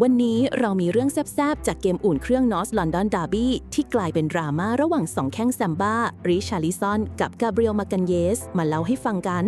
วันนี้เรามีเรื่องแซบๆ จากเกมอุ่นเครื่องนอสลอนดอนดาร์บี้ที่กลายเป็นดราม่าระหว่างสองแข้งแซมบ้า ริชาลิซอน กับกาเบรียลมากันเยส มาเล่าให้ฟังกัน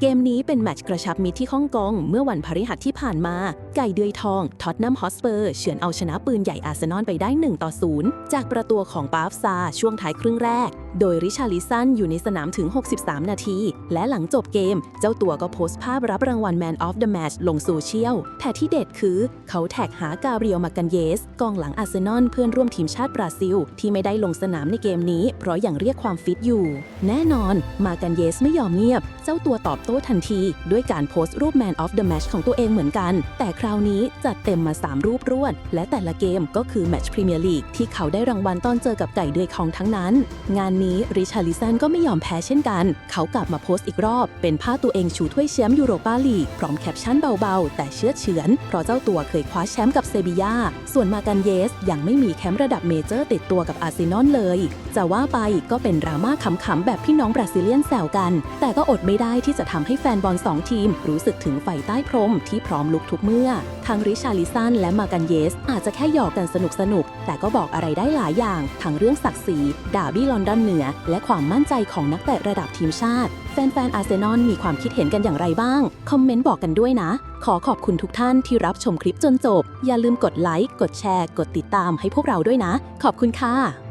เกมนี้เป็นแมตช์กระชับมิตรที่ฮ่องกงเมื่อวันพฤหัสที่ผ่านมา ไก่เดือยทอง ท็อตนัมฮอสเปอร์ เฉือนเอาชนะปืนใหญ่อาร์เซนอลไปได้ 1 ต่อ 0 จากประตูของปาฟซา ช่วงท้ายครึ่งแรก โดยริชาลิสันอยู่ในสนามถึง 63 นาที และหลังจบเกม เจ้าตัวก็โพสต์ภาพรับรางวัล Man of the Match ลงโซเชียล แต่ที่เด็ดคือเขาแท็กหากาเบรียลมากันเยส กองหลังอาร์เซนอลเพื่อนร่วมทีมชาติบราซิล ที่ไม่ได้ลงสนามในเกมนี้ เพราะยังเรียกความฟิตอยู่ แน่นอน มากันเยสไม่ยอมเงียบ เจ้าตัวตอบโต้ทันที ด้วยการโพสต์รูป Man of the Match ของตัวเองเหมือนกัน แต่คราวนี้จัดเต็มมา 3 รูปรวด และแต่ละเกมก็คือแมตช์พรีเมียร์ลีกที่เขาได้รางวัลตอนเจอกับไก่เดือยของทั้งนั้น งานนี้ริชาลิสันก็ไม่ยอมแพ้เช่นกัน เขากลับมาโพสต์อีกรอบ เป็นภาพตัวเองชูถ้วยแชมป์ยูโรปาลีกพร้อมแคปชั่นเบาๆ แต่เชื่อเฉือน เพราะเจ้าตัวเคยคว้าแชมป์กับเซบียาส่วนมากันเยส ยังไม่มีแคมป์ระดับเมเจอร์ติดตัวกับอาร์เซนอลเลยจะว่าไปก็เป็นดราม่าขำๆแบบพี่น้องบราซิเลียนแซวกัน แต่ก็อดไม่ได้ที่จะทำให้แฟนบอลสองทีม รู้สึกถึงไฟใต้พรมที่พร้อมลุกทุกเมื่อทั้งริชาลิสันและมากันเยส อาจจะแค่หยอกกันสนุกสนุกๆแต่ก็บอกอะไรได้หลายอย่าง ทั้งเรื่องศักดิ์ศรีดาบี้ลอนดอนเหนือ และความมั่นใจของนักเตะระดับทีมชาติ แฟนๆอาร์เซนอลมีความคิดเห็นกันอย่างไรบ้าง คอมเมนต์บอกกันด้วยนะ ขอขอบคุณทุกท่านที่รับชมคลิปจนจบ อย่าลืมกดไลค์กดแชร์ กดติดตามให้พวกเราด้วยนะ ขอบคุณค่ะ